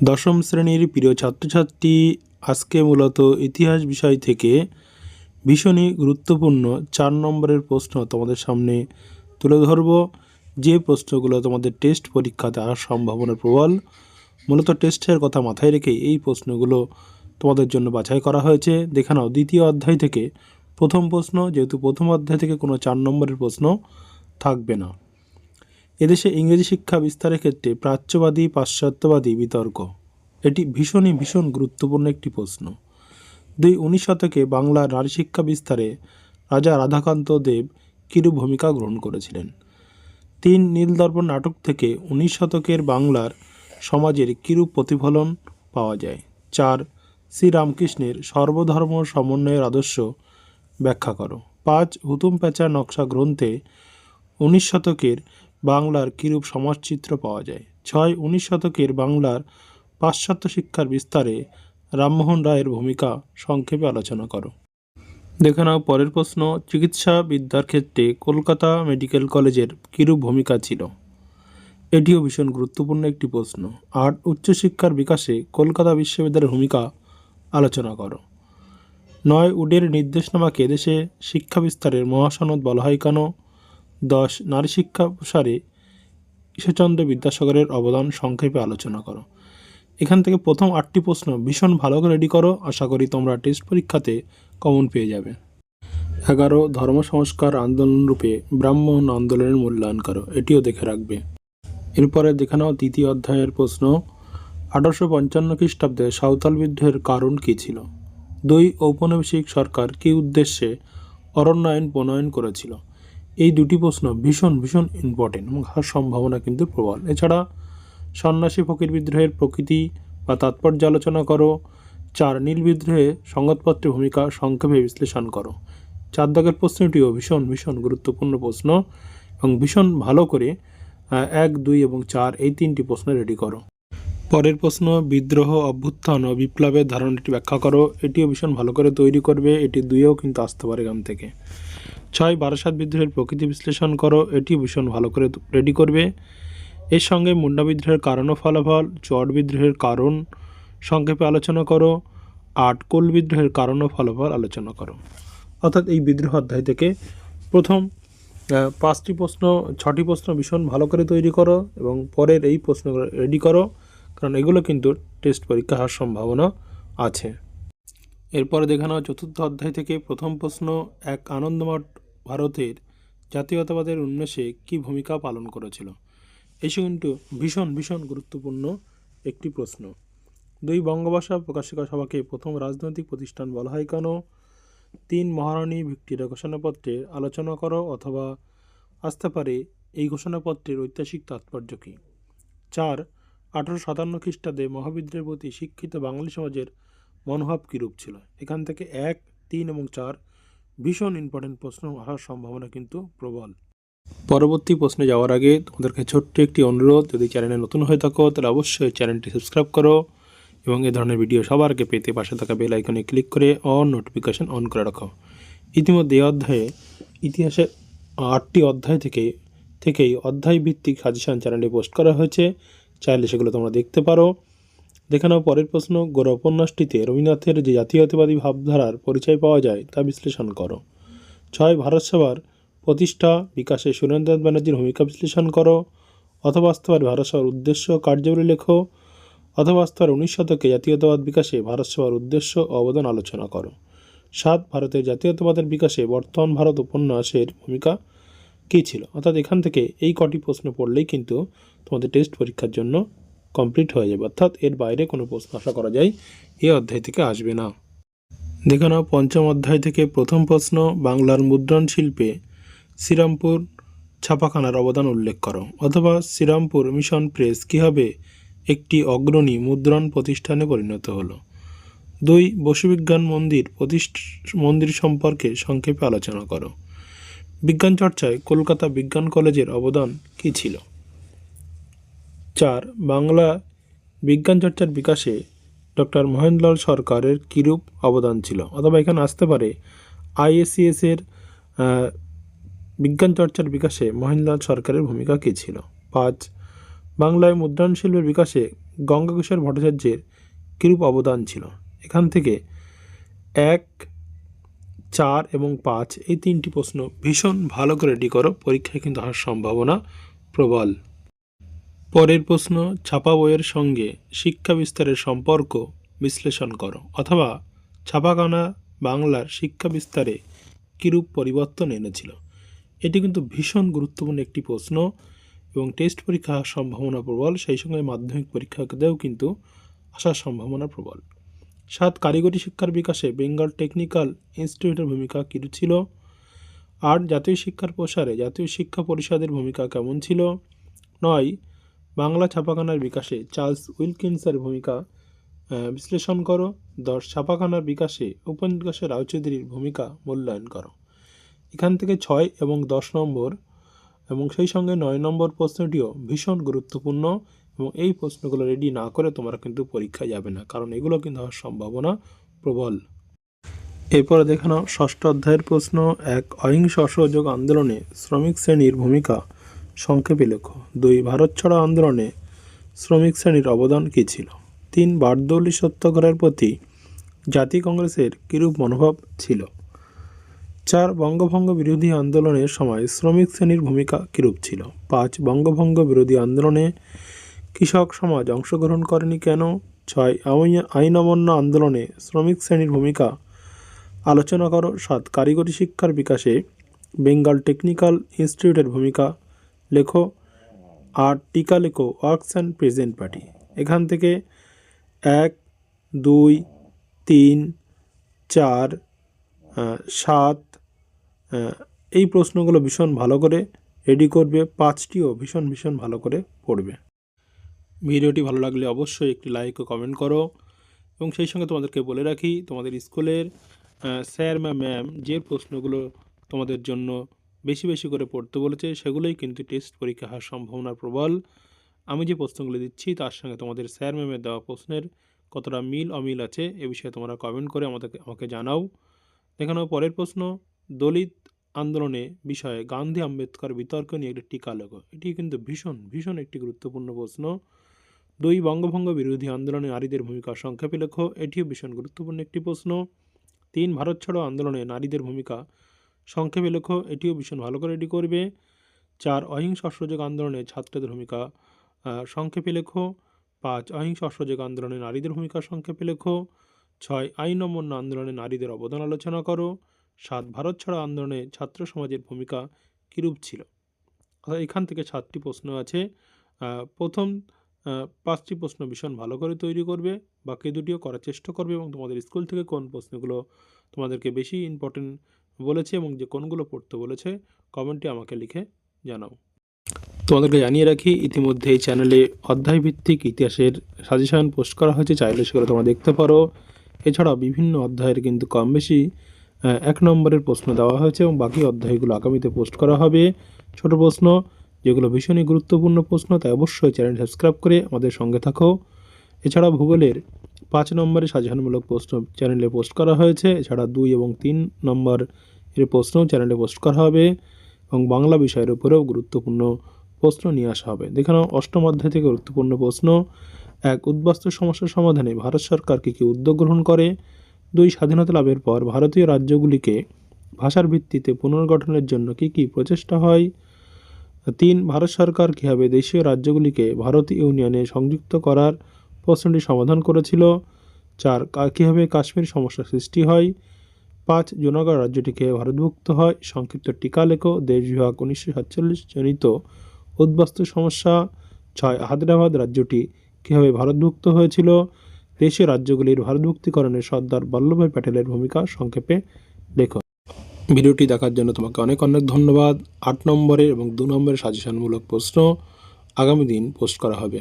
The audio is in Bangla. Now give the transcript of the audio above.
দশম শ্রেণির প্রিয় ছাত্রছাত্রী, আজকে মূলত ইতিহাস বিষয় থেকে ভীষণই গুরুত্বপূর্ণ চার নম্বরের প্রশ্ন তোমাদের সামনে তুলে ধরব। যে প্রশ্নগুলো তোমাদের টেস্ট পরীক্ষাতে আসার সম্ভাবনা প্রবল, মূলত টেস্টের কথা মাথায় রেখে এই প্রশ্নগুলো তোমাদের জন্য বাছাই করা হয়েছে। দেখে নাও, দ্বিতীয় অধ্যায় থেকে প্রথম প্রশ্ন, যেহেতু প্রথম অধ্যায় থেকে কোনো চার নম্বরের প্রশ্ন থাকবে না। এদেশে ইংরেজি শিক্ষা বিস্তারের ক্ষেত্রে প্রাচ্যবাদী, পাশ্চাত্যবাদী বিতর্ক। এটি ভীষণই, ভীষণ গুরুত্বপূর্ণ একটি প্রশ্ন। দুই উনিশ শতকে বাংলার নারী শিক্ষা বিস্তারে রাজা রাধাকান্ত দেব কিরূপ ভূমিকা গ্রহণ করেছিলেন? তিন নীলদর্পণ নাটক থেকে উনিশ শতকের বাংলার সমাজের কিরূপ প্রতিফলন পাওয়া যায়? চার, শ্রীরামকৃষ্ণের সর্বধর্ম সমন্বয়ের আদর্শ ব্যাখ্যা করো। পাঁচ, হুতুম প্যাঁচা নকশা গ্রন্থে উনিশ শতকের বাংলার কিরূপ সমাজচিত্র পাওয়া যায়? ছয় উনিশ শতকের বাংলার পাশ্চাত্য শিক্ষার বিস্তারে রামমোহন রায়ের ভূমিকা সংক্ষেপে আলোচনা করো। দেখে নাও পরের প্রশ্ন, চিকিৎসা বিদ্যার ক্ষেত্রে কলকাতা মেডিকেল কলেজের কিরূপ ভূমিকা ছিল? এটিও ভীষণ গুরুত্বপূর্ণ একটি প্রশ্ন। আট, উচ্চশিক্ষার বিকাশে কলকাতা বিশ্ববিদ্যালয়ের ভূমিকা আলোচনা করো। নয়, উডের নির্দেশনামাকে দেশে শিক্ষা বিস্তারের মহাসনদ বলা হয় কেন? দশ, নারী শিক্ষা প্রসারে ঈশ্বরচন্দ্র বিদ্যাসাগরের অবদান সংক্ষেপে আলোচনা করো। এখান থেকে প্রথম আটটি প্রশ্ন, ভীষণ ভালো করে রেডি করো, আশা করি তোমরা টেস্ট পরীক্ষাতে কমন পেয়ে যাবে। এগারো, ধর্ম সংস্কার আন্দোলন রূপে ব্রাহ্মণ আন্দোলনের মূল্যায়ন করো, এটিও দেখে রাখবে। এরপরে দেখে নাও দ্বিতীয় অধ্যায়ের প্রশ্ন, আঠারোশো পঞ্চান্ন খ্রিস্টাব্দে সাঁওতাল বিদ্রোহের কারণ কী ছিল? দুই, ঔপনিবেশিক সরকার কী উদ্দেশ্যে অরণ্যায়ন প্রণয়ন করেছিল? এই দুটি প্রশ্ন ভীষণ ভীষণ ইম্পর্টেন্ট এবং সম্ভাবনা কিন্তু প্রবল। এছাড়া সন্ন্যাসী ফকির বিদ্রোহের প্রকৃতি বা তাৎপর্য আলোচনা করো। চার, নীল বিদ্রোহে সংবাদপত্রের ভূমিকা সংক্ষেপে বিশ্লেষণ করো। চার দাগের প্রশ্নটিও ভীষণ ভীষণ গুরুত্বপূর্ণ প্রশ্ন এবং ভীষণ ভালো করে এক, দুই এবং চার এই তিনটি প্রশ্ন রেডি করো। পরের প্রশ্ন, বিদ্রোহ, অভ্যুত্থান ও বিপ্লবের ধারণাটি ব্যাখ্যা করো। এটিও ভীষণ ভালো করে তৈরি করবে। এটি দুইয়েও কিন্তু আসতে পারে এখান থেকে। ছয় বারাসাত বিদ্রোহের প্রকৃতি বিশ্লেষণ করো, এটি ভীষণ ভালো করে রেডি করবে। এর সঙ্গে মুন্ডা বিদ্রোহের কারণ ও ফলাফল, চট বিদ্রোহের কারণ সংক্ষেপে আলোচনা করো, আট কোল বিদ্রোহের কারণ ও ফলাফল আলোচনা করো। অর্থাৎ এই বিদ্রোহ অধ্যায় থেকে প্রথম পাঁচটি প্রশ্ন, ছটি প্রশ্ন ভীষণ ভালো করে তৈরি করো এবং পরের এই প্রশ্নগুলো রেডি করো, কারণ এগুলো কিন্তু টেস্ট পরীক্ষা হওয়ার সম্ভাবনা আছে। এরপরে দেখানো চতুর্থ অধ্যায় থেকে প্রথম প্রশ্ন, এক আনন্দমঠ ভারতের জাতীয়তাবাদের উন্মেষে কী ভূমিকা পালন করেছিল? এসে কিন্তু ভীষণ ভীষণ গুরুত্বপূর্ণ একটি প্রশ্ন। দুই বঙ্গভাষা প্রকাশিকা সভাকে প্রথম রাজনৈতিক প্রতিষ্ঠান বলা হয় কেন? তিন মহারানী ভিক্টোরিয়া ঘোষণাপত্রের আলোচনা করো অথবা আসতে পারে এই ঘোষণাপত্রের ঐতিহাসিক তাৎপর্য কী? চার আঠারো সাতান্ন খ্রিস্টাব্দে মহাবিদ্রোহের প্রতি শিক্ষিত বাঙালি সমাজের মনোভাব কীরূপ ছিল? এখান থেকে এক, তিন এবং চার ভীষণ ইম্পর্টেন্ট প্রশ্ন, আসার সম্ভাবনা কিন্তু প্রবল। পরবর্তী প্রশ্নে যাওয়ার আগে তোমাদেরকে ছোট্ট একটি অনুরোধ, যদি চ্যানেলে নতুন হয়ে থাকো, তাহলে অবশ্যই চ্যানেলটি সাবস্ক্রাইব করো এবং এ ধরনের ভিডিও সবার আগে পেতে পাশে থাকা বেল আইকনে ক্লিক করে অন নোটিফিকেশন অন করে রাখো। ইতিমধ্যে এই অধ্যায়ে ইতিহাসের আটটি অধ্যায় থেকে, থেকেই অধ্যায় ভিত্তিক সাজেশন চ্যানেলে পোস্ট করা হয়েছে। চাইলে সেগুলো তোমরা দেখতে পারো। দেখে নাও, পরের প্রশ্ন গোড়া উপন্যাসটিতে রবীন্দ্রনাথের যে জাতীয়তাবাদী ভাবধারার পরিচয় পাওয়া যায়, তা বিশ্লেষণ করো। ছয়, ভারত সভার প্রতিষ্ঠা, বিকাশে সুরেন্দ্রনাথ ব্যানার্জির ভূমিকা বিশ্লেষণ করো, অথবা পারে ভারত উদ্দেশ্য কার্যাবলী লেখো, অথবা উনিশ শতকে জাতীয়তাবাদ বিকাশে ভারত সভার উদ্দেশ্য অবদান আলোচনা করো। সাত, ভারতের জাতীয়তাবাদের বিকাশে বর্তমান ভারত উপন্যাসের ভূমিকা কী ছিল? অর্থাৎ এখান থেকে এই কটি প্রশ্ন পড়লেই কিন্তু তোমাদের টেস্ট পরীক্ষার জন্য কমপ্লিট হয়ে যাবে। অর্থাৎ এর বাইরে কোনো প্রশ্ন আশা করা যায় এই অধ্যায় থেকে আসবে না। দেখে নাও, পঞ্চম অধ্যায় থেকে প্রথম প্রশ্ন, বাংলার মুদ্রণ শিল্পে শ্রীরামপুর ছাপাখানার অবদান উল্লেখ করো। অথবা শ্রীরামপুর মিশন প্রেস কীভাবে একটি অগ্রণী মুদ্রণ প্রতিষ্ঠানে পরিণত হলো? দুই, বসুবিজ্ঞান মন্দির প্রতিষ্ঠ, মন্দির সম্পর্কে সংক্ষেপে আলোচনা করো। বিজ্ঞান চর্চায় কলকাতা বিজ্ঞান কলেজের অবদান কী ছিল? চার বাংলা বিজ্ঞান চর্চার বিকাশে ডক্টর মহেন্দ্রলাল সরকারের কিরূপ অবদান ছিল? অথবা এখানে আসতে পারে আইএসিএস এর বিজ্ঞান চর্চার বিকাশে মহেন্দ্রলাল সরকারের ভূমিকা কী ছিল? পাঁচ, বাংলায় মুদ্রণ শিল্পের বিকাশে গঙ্গাকিশোর ভট্টাচার্যের কিরূপ অবদান ছিল? এখান থেকে এক, চার এবং পাঁচ, এই তিনটি প্রশ্ন ভীষণ ভালো করে রেডি করো। পরীক্ষায় কিন্তু আসার সম্ভাবনা প্রবল। পরের প্রশ্ন, ছাপা বইয়ের সঙ্গে শিক্ষা বিস্তারের সম্পর্ক বিশ্লেষণ করো, অথবা ছাপাখানা বাংলার শিক্ষা বিস্তারে কিরূপ পরিবর্তন এনেছিল? এটি কিন্তু ভীষণ গুরুত্বপূর্ণ একটি প্রশ্ন এবং টেস্ট পরীক্ষা সম্ভাবনা প্রবল, সেই সঙ্গে মাধ্যমিক পরীক্ষাতেও কিন্তু আসার সম্ভাবনা প্রবল। সাত, কারিগরি শিক্ষার বিকাশে বেঙ্গল টেকনিক্যাল ইনস্টিটিউটের ভূমিকা কী ছিল? আট, জাতীয় শিক্ষার প্রসারে জাতীয় শিক্ষা পরিষদের ভূমিকা কেমন ছিল? নয় বাংলা ছাপাখানার বিকাশে চার্লস উইলকিন্সের ভূমিকা বিশ্লেষণ করো। দশ ছাপাখানার বিকাশে উপন্যাসের রায়চৌধুরীর ভূমিকা মূল্যায়ন করো। এখান থেকে ছয় এবং দশ নম্বর এবং সেই সঙ্গে নয় নম্বর প্রশ্নটিও ভীষণ গুরুত্বপূর্ণ এবং এই প্রশ্নগুলো রেডি না করে তোমরা কিন্তু পরীক্ষায় যাবে না, কারণ এগুলো কিন্তু হওয়ার সম্ভাবনা প্রবল। এরপরে দেখে নাও ষষ্ঠ অধ্যায়ের প্রশ্ন। এক অহিংস অসহযোগ আন্দোলনে শ্রমিক শ্রেণির ভূমিকা সংক্ষেপে লেখো। দুই, ভারত ছাড়ো আন্দোলনে শ্রমিক শ্রেণির অবদান কী ছিল? তিন, বারদৌলি সত্যাগ্রহের প্রতি জাতীয় কংগ্রেসের কিরূপ মনোভাব ছিল? চার, বঙ্গভঙ্গ বিরোধী আন্দোলনের সময় শ্রমিক শ্রেণির ভূমিকা কিরূপ ছিল? পাঁচ, বঙ্গভঙ্গ বিরোধী আন্দোলনে কৃষক সমাজ অংশগ্রহণ করেনি কেন? ছয়, আইন- অমান্য আন্দোলনে শ্রমিক শ্রেণির ভূমিকা আলোচনা করো। সাত, কারিগরি শিক্ষার বিকাশে বেঙ্গল টেকনিক্যাল ইনস্টিটিউটের ভূমিকা লেখো, আর টিকা লেখো, ওয়ার্কস অ্যান্ড প্রেজেন্ট পার্টি। এখান থেকে এক, দুই, তিন, চার সাত এই প্রশ্নগুলো ভীষণ ভালো করে রেডি করবে, পাঁচটিও ভীষণ ভীষণ ভালো করে পড়বে। ভিডিওটি ভালো লাগলে অবশ্যই একটি লাইক ও কমেন্ট করো, এবং সেই সঙ্গে তোমাদেরকে বলে রাখি, তোমাদের স্কুলের স্যার বা ম্যাম যে প্রশ্নগুলো তোমাদের জন্য বেশি বেশি করে পড়তে বলেছে, সেগুলোই কিন্তু টেস্ট পরীক্ষা হওয়ার সম্ভাবনা প্রবল। আমি যে প্রশ্নগুলো দিচ্ছি, তার সঙ্গে তোমাদের স্যার ম্যামের দেওয়া প্রশ্নের কতটা মিল অমিল আছে, এ বিষয়ে তোমরা কমেন্ট করে আমাদেরকে আমাকে জানাও। দেখানো পরের প্রশ্ন, দলিত আন্দোলনে বিষয়ে গান্ধী আম্বেদকর বিতর্ক নিয়ে একটি টিকা লেখো এটি কিন্তু ভীষণ ভীষণ একটি গুরুত্বপূর্ণ প্রশ্ন। দুই বঙ্গভঙ্গ বিরোধী আন্দোলনে নারীদের ভূমিকা সংক্ষেপে লেখো, এটিও ভীষণ গুরুত্বপূর্ণ একটি প্রশ্ন। তিন ভারত ছাড়ো আন্দোলনে নারীদের ভূমিকা সংক্ষেপে লেখো, এটিও ভীষণ ভালো করে রেডি করবে। চার, অহিংস অসহযোগ আন্দোলনে ছাত্রদের ভূমিকা সংক্ষেপে লেখো। পাঁচ, অহিংস অসহযোগ আন্দোলনে নারীদের ভূমিকা সংক্ষেপে লেখো। ছয়, আইন অমন্য আন্দোলনে নারীদের অবদান আলোচনা করো। সাত, ভারত ছাড়া আন্দোলনে ছাত্র সমাজের ভূমিকা কীরূপ ছিল? অর্থাৎ এখান থেকে সাতটি প্রশ্ন আছে। প্রথম পাঁচটি প্রশ্ন ভীষণ ভালো করে তৈরি করবে। বাকি দুটিও করার চেষ্টা করবে এবং তোমাদের স্কুল থেকে কোন প্রশ্নগুলো তোমাদেরকে বেশি ইম্পর্টেন্ট বলেছে এবং যে কোনগুলো পড়তে বলেছে, কমেন্টে আমাকে লিখে জানাও। তোমাদেরকে জানিয়ে রাখি, ইতিমধ্যে এই চ্যানেলে অধ্যায়ভিত্তিক ইতিহাসের সাজেশন পোস্ট করা হয়েছে, চাইলে সেগুলো তোমরা দেখতে পারো। এছাড়াও বিভিন্ন অধ্যায়ের কিন্তু কম বেশি এক নম্বরের প্রশ্ন দেওয়া হয়েছে এবং বাকি অধ্যায়গুলো আগামীতে পোস্ট করা হবে। ছোট প্রশ্ন, যেগুলো ভীষণই গুরুত্বপূর্ণ প্রশ্ন, তাই অবশ্যই চ্যানেল সাবস্ক্রাইব করে আমাদের সঙ্গে থাকো। এছাড়া ভূগোলের পাঁচ নম্বরে সাজেশনমূলক প্রশ্ন চ্যানেলে পোস্ট করা হয়েছে। এছাড়া দুই এবং তিন নম্বর এর প্রশ্ন চ্যানেলে পোস্ট করা হবে এবং বাংলা বিষয়ের উপরেও গুরুত্বপূর্ণ প্রশ্ন নিয়ে আসা হবে। দেখে নাও, অষ্টম অধ্যায় থেকে গুরুত্বপূর্ণ প্রশ্ন। এক, উদ্বাস্তু সমস্যার সমাধানে ভারত সরকার কী কী উদ্যোগ গ্রহণ করে? দুই, স্বাধীনতা লাভের পর ভারতীয় রাজ্যগুলিকে ভাষার ভিত্তিতে পুনর্গঠনের জন্য কী কী প্রচেষ্টা হয়? তিন, ভারত সরকার কীভাবে দেশীয় রাজ্যগুলিকে ভারত ইউনিয়নে সংযুক্ত করার প্রশ্নটি সমাধান করেছিল। চার কীভাবে কাশ্মীর সমস্যা সৃষ্টি হয়? পাঁচ, জুনাগড় রাজ্যটিকে ভারতভুক্ত হয়। সংক্ষিপ্ত টিকা লেখো। দেশ বিভাগ উনিশশো সাতচল্লিশ জনিত উদ্বাস্তু সমস্যা। ছয় হায়দ্রাবাদ রাজ্যটি কীভাবে ভারতভুক্ত হয়েছিল? দেশীয় রাজ্যগুলির ভারতভুক্তিকরণে সর্দার বল্লভভাই প্যাটেলের ভূমিকা সংক্ষেপে লেখো। ভিডিওটি দেখার জন্য তোমাকে অনেক অনেক ধন্যবাদ। আট নম্বরের এবং দু নম্বরের সাজেশনমূলক প্রশ্ন আগামী দিন পোস্ট করা হবে।